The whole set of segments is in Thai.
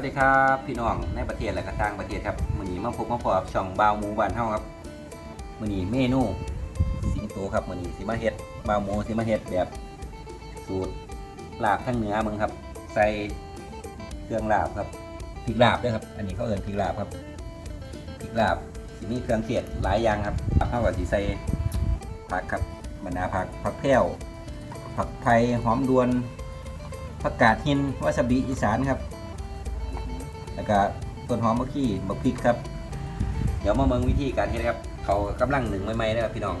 วัสดีครับพี่น้องในประเทศและก็ต่างประเทศครับมื้อนี้มาพบมาพบกับช่องบาวหมูบ้านเฮาครับมื้อนี้เมนูสิงโตครับมื้อนี้สิมาเฮ็ดบาวหมูสิมาเฮ็ดแบบสูตรลาบทางเนื้อมึงครับ ใส่เครื่องลาบครับพริกลาบด้วยครับ อันนี้เขาเอิ้นพริกลาบครับพริกลาบสิมีเครื่องเทศหลายอย่างครับเฮาก็สิใส่ผักครับบรรดาผักผักแพรวผักไทยหอมดวนผักกาดหินวาซาบิอีสานครับ แล้วก็ต้นหอมมะขี้มะพริกครับ เดี๋ยวมาเมืองวิธีการเฮ็ดครับ เขากำลังหนึ่งใหม่ๆนะครับพี่น้อง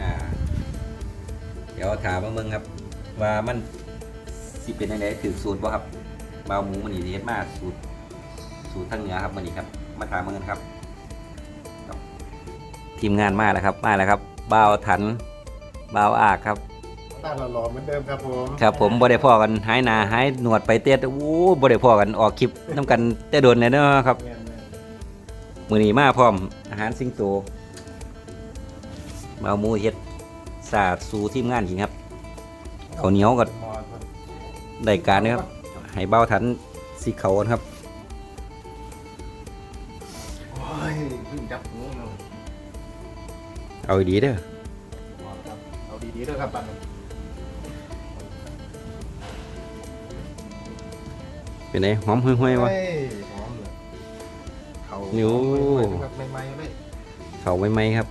อ่าเดี๋ยวถามมาเมืองครับ ว่ามันสิเป็นยังไงถือสูตรบ่ครับบาวหมูมันนี่เฮ็ดมาสูตรสูตรทางเหนือครับมันนี่ครับ มาถามมาเมืองครับครับทีมงานมาแล้วครับมาแล้วครับบาวถันบาวอากครับ ตาหล่อๆเหมือนเดิมครับผมครับผมบ่ได้พ่อกันหายหนาหายหนวดไปเตี้ยโอ้บ่ได้พ่อกันออกคลิปน้ำกันแต่โดนเลยเนาะครับแม่นมือนี้มาพร้อมอาหารสิงโตมาเอาหมูเฮ็ดสาดสู่ทีมงานจริงครับๆข้าวเหนียวก็หมอครับได้การนะครับให้เบ้าทันสีเขากันครับโอ้ยเพิ่งจับงูเนาะเอาดีๆเด้อหมอครับเอาดีๆด้วยครับปัน เป็นไงหอมห่วยๆวะ เฮ้ยหอมเลยเขานิ้วหอมเลยครับใหม่ๆเลยเขาไม่ไหมครับ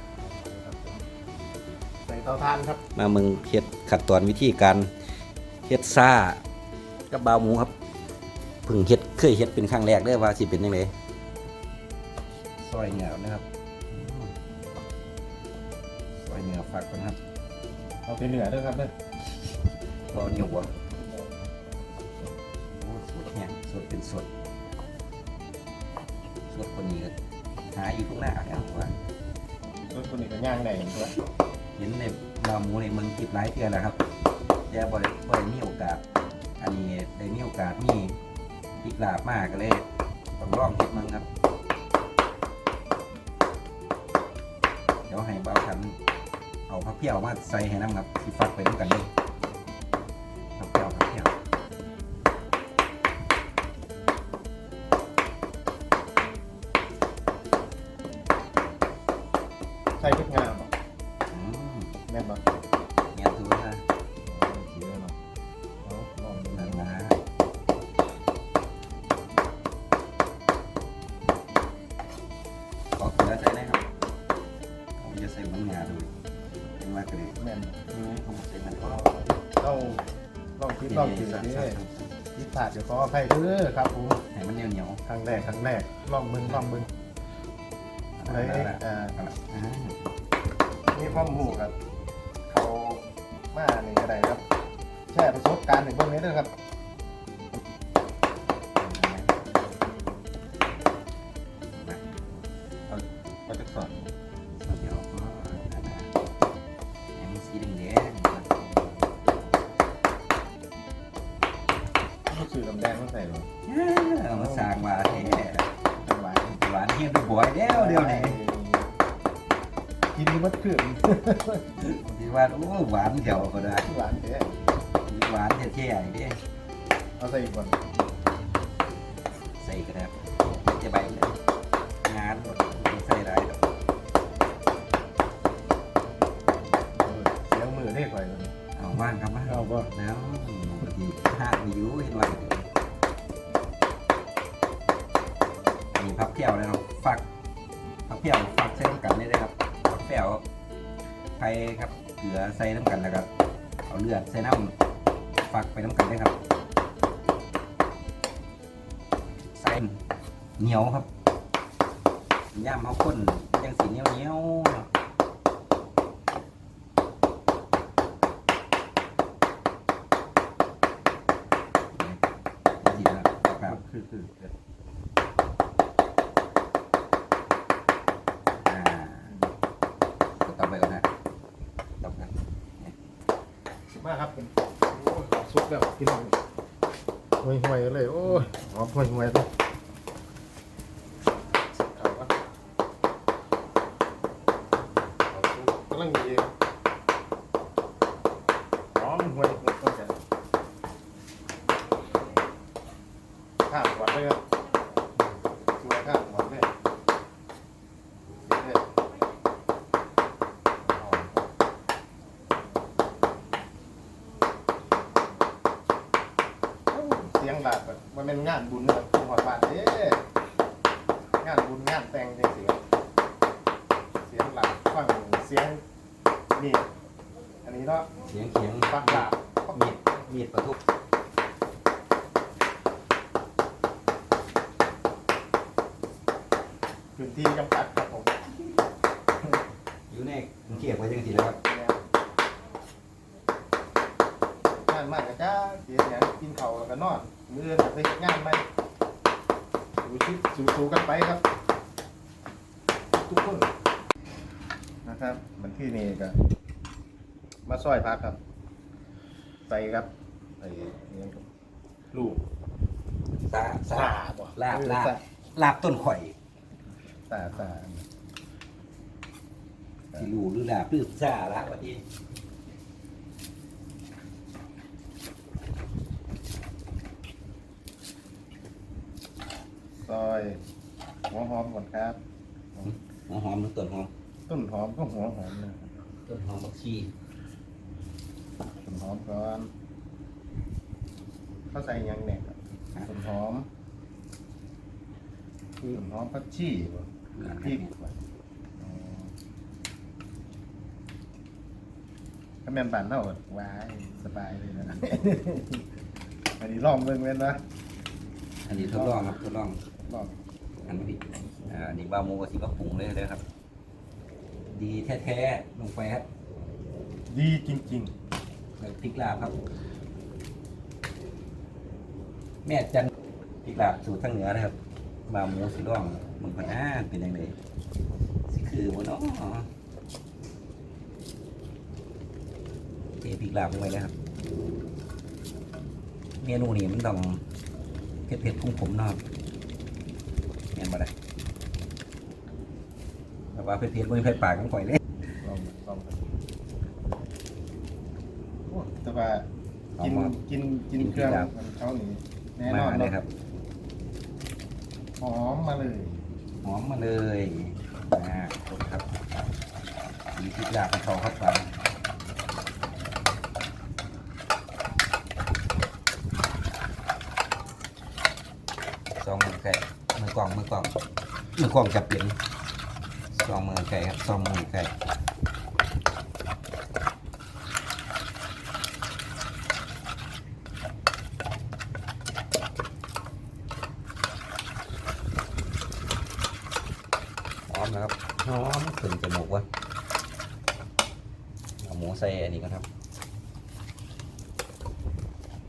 ใส่เตาถ่านครับมามึงเฮ็ดขัดตอนวิธีการเฮ็ดซ่ากับบาวหมูครับเพิ่งเฮ็ดเคยเฮ็ดเป็นครั้งแรกเด้อว่าสิเป็นยังไงซอยเหนียวนะครับซอยเหนียวฝักก่อนครับเอาไปเหนือด้วยครับเนี่ยเราเหนียวบ่โเนี่ยสดเป็นสดสดคนนี้ก็หาอยู่ตรงหน้าเนี่ยว่ารถคนนี้ก็ย่างได้อย่างตัวเห็นในบาวหมูในเมืองกิบหลายเทื่อแล้วครับ แต่บ่ได้บ่ได้มีโอกาส อันนี้ได้มีโอกาสมีพริกลาบมากก็เลยต้องลองเฮ็ดมันครับ เดี๋ยวให้บ่าวทันเอาผักเพี้ยวมาใส่ให้น้ำครับสิฟักไปด้วยกันเลย ใส่พริกงามเหรออืมแม่นบ่เงี้ยถือว่าเสียเนาะเอาลองดูหนันะงนะ ขอเกลือใส่ได้ครับผมจะใส่มันงาดูเป็นมากเลยแม่นผมใส่มันก็เอาลองคิดลองกินดิคิดผ่าดเดี๋ยวขออภัยเด้อครับผมให้มันเหนียวเหนียว ครั้งแรกครั้งแรกลองมึงลองมึง ความหูครับ เขามานี่ก็ได้ครับ แช่ประสบการณ์ในเบื้องนี้ด้วยครับ หวานแท้หวานแท้ๆอย่างนี้เอาใส่อีกก่อนใส่กระดาษจะใบเลยงานหมดใส่ได้ดอกเออเสียงมือได้ค่อยเลยเอาว่างครับมาเอาบ่แล้วบางทีห้ามีอยู่เห็นว่ามีพับเพี้ยวแล้วเราฟักพับเพี้ยวฟักใส่น้ำกันได้เลยครับพับเพี้ยวไข่ครับเกลือใส่น้ำกันแล้วก็เอาเลือดใส่น้ำฝักไปน้ำกันได้ครับใส่เหนียวครับย่ามเขาข้นยังสีเหนียวเหนียว ไม่มีร้อนห่วยหมนเหอนกัข้ามขวดเลยครับขวดข้ามขวดเลยเด็ดลยเสียงบาดแบบมันเป็นงานบุญเลยผู้หัวบาดเด้งานบุญงานแต่งเสียงเสียงหลักฟังเสียง นี่ อันนี้เนาะเสียงเขียงฟังหลับมีดมีดประทุบพื้นที่จำกัดครับผมอยู่ในกรุงเทพไว้จังสิแล้วครับงานมากกะจ้าเสียงกินเขาวแล้วก็นอนมือเดินไปเฮ็ดงานไหมสู้ชิสู้ๆกันไปครับ ทุกคน นะครับมันที่นี่ก็มาซอยพักครับ ใส่ครับไอ้นี่ครับลูกซาซาบ่ลาบเออลาบซลาบต้นข่อยซาซาสิรู้หรือลาบหรือซาละวันนี้ซอยหัวหอมก่อนครับหัวหอมหรือต้นหอม ต้นหอมก็หัวหอมนะต้นหอมบักชีต้นหอมก่อนเขาใส่หยังเนี่ยครับต้นหอมต้นหอมผักชีบ่พริกบ่อ๋อถ้าแม่นบ้านเฮาก็ว้ายสบายเลยนะ อันนี้ลองเบิ่งแม่นบ่อันนี้ทดลองครับทดลองลองอันนี้อ่าอันนี้บาหมูกับสิบะปรุงเลยเลยครับ ดีแท้ๆลงไปครับดีจริงแล้วพริกลาบครับ แม่จันพริกลาบสูตรทางเหนือนะครับบาหมูสิร่องมึงพน้าเป็นยังไงสิคือบ่เนาะเทพริกลาบลงไปเลยครับ เมนูนี้มันต้องเผ็ดๆพุ่งผมๆเนาะเห็นบ่ได้แต่ ว่าเผ็ดๆบ่มีไฟปากของข่อยเลยลองลองโอ้แต่ว่ากินกินกินเครื่องของเขานี่แน่นมาอนเลยครับ หอมมาเลยหอมมาเลยอ่าครับมีพริกลาบกระเทาครับไปสองมือไก่มือกล่องมือกล่องมือกล่องจะเปลี่ยน องมือไก่ครับสองมือไก่หอมนะครับหอมขึ้นจมูกวะเอาหมูใส่อันนี้กันครับ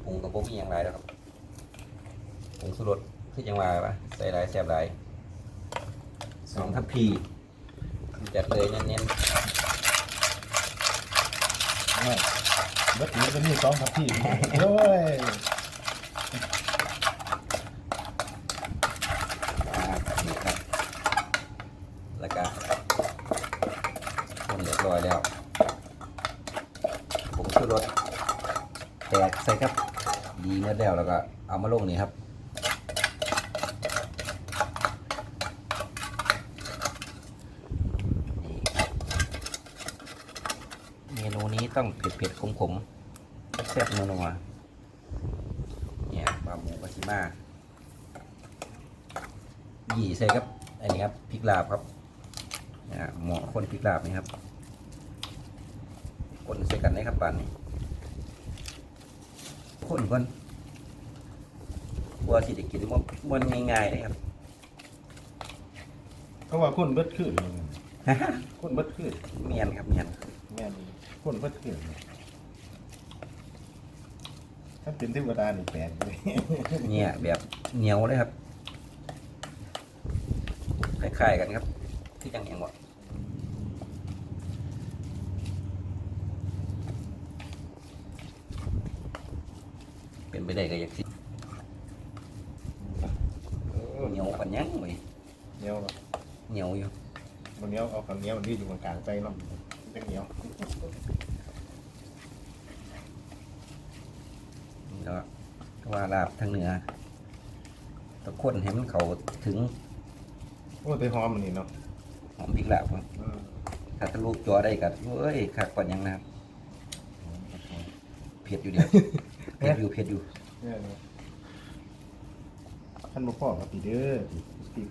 ปรุงกับพวกมีอย่างไรแล้วครับปรุงสุรสคือจังหวะปะใส่หลายแซ่บหลายสองทัพพี จัดเลยเน้นไม่เบิดนี้ก็มีสองทัพพี่โอ้ยๆอ่านี่ครับ แล้วก็คนเรียบร้อยแล้วผมชูรสแตกใส่ครับ ดีเมื่อแล้วแล้วก็เอามาลงนี่ครับ นี่เมนูนี้ต้อง เผ็ดเผ็ดๆขมๆแซ่บนัวๆเนี่ยปลาหมูปลาซิมาหยี่ใส่ครับ อันนี้ครับพริกลาบครับเนี่ยหมอคนพริกลาบนี่ครับคนใส่กันได้ครับปานนี้คนคนบัวสิได้กินมันมันง่ายๆเลยครับเขาว่าคนเบิดขึ้นคนเบิดขึ้นเมียนครับเมียนแม่น คนเบิดขึ้นถ้าเป็นเทวดานี่แปลกเลยเนี่ยแบบเหนียวเลยครับคล้ายๆกันครับ ที่จังเหียงบอกเป็นไปได้ก็อยากสิเหนียวปันยังเว้ยเหนียวเนาะเหนียวอยู่บางเหนียวเอาข้างเหนียวนี่อยู่กลางๆใจเนาะเป็นเหนียวแล้วก็ ว่าลาบทางเหนือตะข้นให้มันเขาถึงโอ้แต่หอมอันนี่เนาะหอมพริกลาบครับอืมถ้าทะลุจอได้กัเอ้ยคักกว่ายังนะครับเผ็ดอยู่เดียวเผ็ดอยู่เผ็ดอยู่เนี่ยเนาะขั้นบ่พอครับพี่เด้อพี่พี่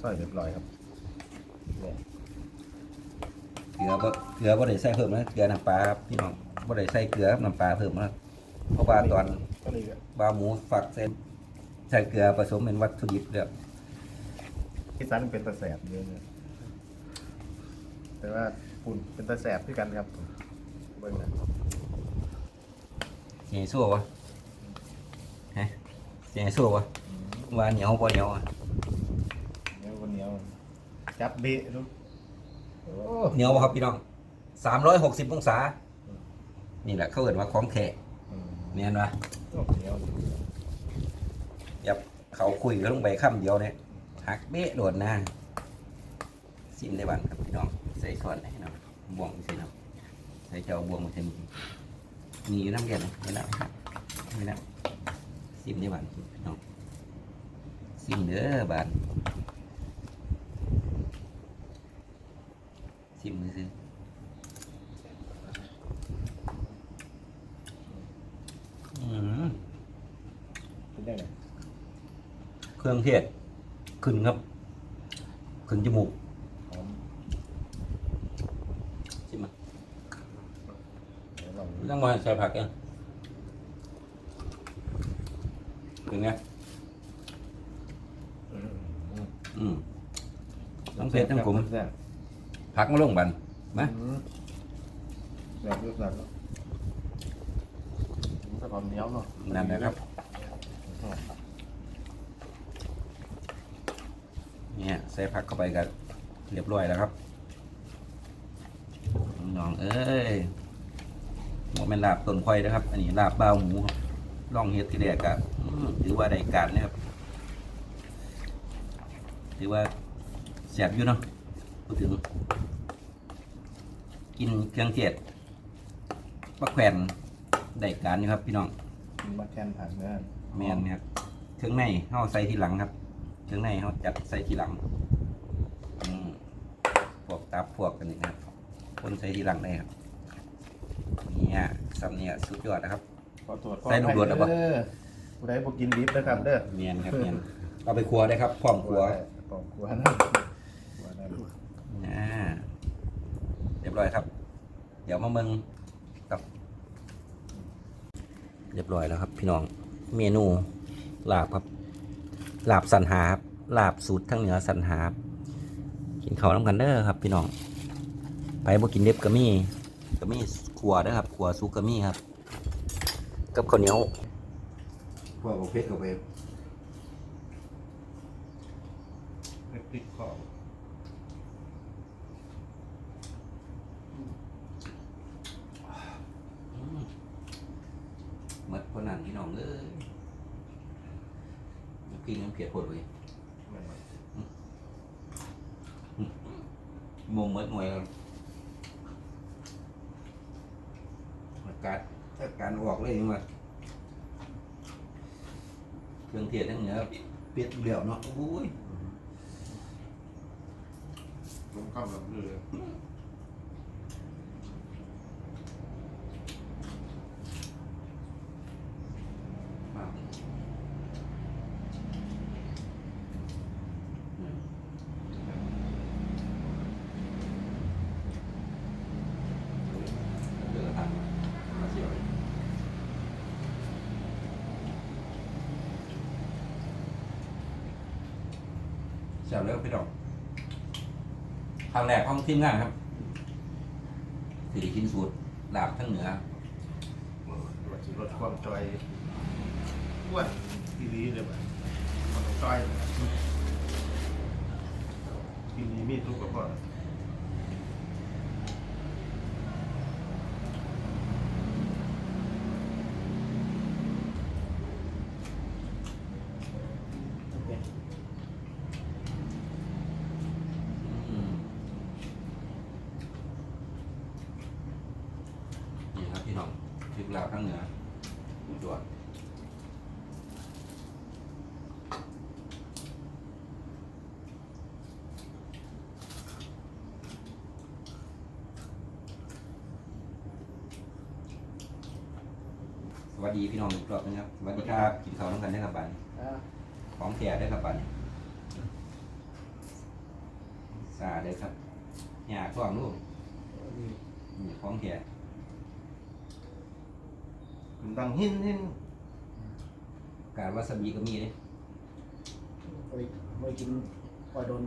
ซอยเรียบร้อยครับเนี่ยเกลือบ่เกลือบ่ได้ใส่เพิ่มนะเกลือน้ำปลาครับพี่น้องบ่ได้ใส่เกลือกับน้ำปลาเพิ่มนะ เพราะว่าตอนก็เลยบาหมูฝักเส้นใส่เกลือผสมเป็นวัตถุดิบแล้วที่สันเป็นตะแสบเยอะเนี่ยแต่ว่าปุ่นเป็นตะแสบด้วยกันครับเบิ่งนะสิให้สู้วะฮะสิให้สู้วะว่าเหนียวบ่เหนียวอะเหนียวคนเหนียวจับเบะลูกโอ้เหนียวบ่ครับพี่น้อง360องศา นี่แหละเขาเอิ้นว่าของแท้อื มแม่นบ่โอ้เหนียวยับเขาคุยกันลงไปคำเดียวเนี่ยหักเบะโดดหน้าซิมได้บ้างครับพี่น้องใส่ส่วนให้น้องบวงใส่น้องใส่เจ้าบวงมาเต็มมีอยู่น้ำเย็นนะไม่แล้วไม่แล้วซิมได้บ้างพี่น้องซิมเด้อบานซิมมือซื้ออืม เป็นได้ไง เค รื่องเทศ ขึ้นครับ ขึ้นจมูกหอมใช่ไหมเดี๋ยวลองต้องมาใส่ผักยังเป็นไงอืมอืมอืมต้องเผ็ดต้องขม แซ่บผักมาลงบันมา อืมแซ่บด้วยกันเนาะมันจะความเหนียวเนาะนั่นแหละครับเนี่ย ใส่ผักเข้าไปกันเรียบร้อยแล้วครับน้องเอ้ยหมูเป็นลาบต้นควายนะครับ อันนี้ลาบเบ้าหมูครับลองเฮ็ดทีแรกอะอืมถือว่าได้การนะครับถือว่าแสบอยู่เนาะพูดถึง กินเครื่องเทศปักแผ่นได้การอยู่ครับ พี่น้องกินมาแคนผักเนื้อแมนครับเครื่องในเขาใส่ทีหลังครับ เครื่องในเขาจัดใส่ทีหลังอืมพวกตับพวกกันนี่นะครับคนใส่ทีหลังได้ครับเนี่ยซับเนี่ยสุดยอดนะครับ ขอตรวจใส่ลูกโดดแล้วปะเด้อผู้ใดบ่กินดิบนะครับเด้อเมียนครับเมียนเอาไปครัวได้ครับพร้อมครัวปอกครัวนะครัวนะอ่าเรียบร้อยครับ เดี๋ยวมาเมืองกับ เรียบร้อยแล้วครับ พี่น้องเมนูลาบครับ ลาบสันหาครับลาบสูตรทั้งเหนือสันหาครับกินข้าวน้ำกันเด้อครับพี่น้อง ไปบ่กินเด็บกะมี่กะมี่ขัวเด้อครับขัวซุกกะมี่ครับ กับข้าวเหนียวขัวบกเพชรกับเวพริกขอบหมดคนนั้นพี่น้องเอ้ย กินน้ำเพียรปวดเลยมุมเมดหน่วยครับอากาศอากาศออกเลยยังไงเครื่องเทศทั้งเหนือเปรี้ยวเหลียวเนาะโอ้ยลงข้าวแบบนี้เลย มากอืมเดือดทันมาเสียวเลย เสียวเร็วพี่ดอกครั้งแรกของทีมงานครับสิริกินสูตรลาบทั้งเหนือลดความจอยอ้วนทีนี้เลยบ่ความจอยทีนี้มีทุกข์กับพ่อมนี่ครับพี่น้องพริกลาวทั้งเหนือตัว สวัสดีพี่น้องอีกรอบนึงครับสวัสดีครับกินข้าวน้ำกันนะครับบันอ่าของแท้เด้อครับบัดนี้สาเด้อครับหยาท้องลูกนี่ของแท้มันดังหินหินการวาซาบิก็มีเด้ไปไปกินปล่อยโดน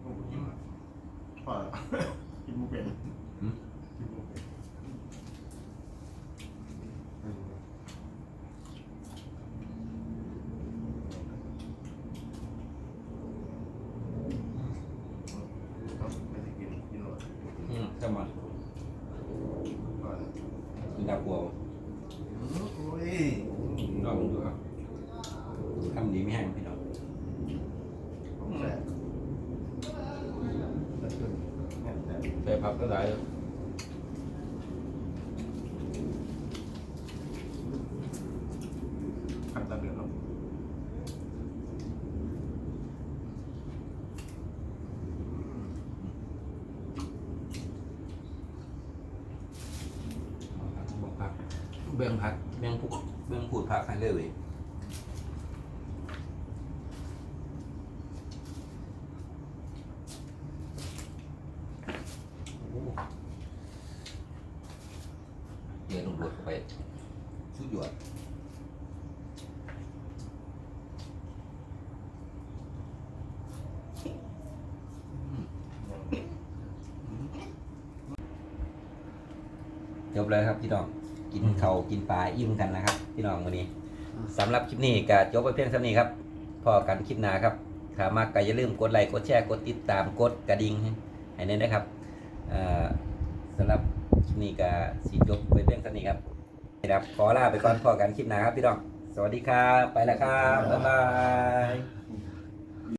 โอ้โหกินพอแล้วกินหมูเป็นกินหมูเป็นเอาไม่ได้กินกินหมด อืมก็มา พอแล้ว คือดาวบัว อืมโอ้ย ลองดูครับทำดีไม่แห้งพี่น้อง ของแสบแล้วขึ้นแน่นแสบ ใส่ผั กก็ได้ขัดตาเดือดเนาะบอกผัก เบื้องผักเบื้องผูกเบื้องผูดผักให้เลยเว้ยโอ้เดี๋ยวลงรถเข้าไปสุดยอด จ บเลยครับพี่น้องกินเขาวกินปลาอิ่มกันนะครับ พี่น้องวันนี้สำหรับคลิปนี้ก็จบไปเพียงเท่านี้ครับพอกันคลิปหน้าครับถ้ามากก็อย่าลืมกดไลค์กดแชร์กดติดตามกดกระดิ่งให้แน่นะครับเอ่อสำหรับคลิปนี้ก็สีจบไปเพียงเท่านี้ครับครับขอลาไปก่อนพอกันคลิปหน้าครับพี่น้องสวัสดีครับ ไปแล้วครับ บ๊ายบาย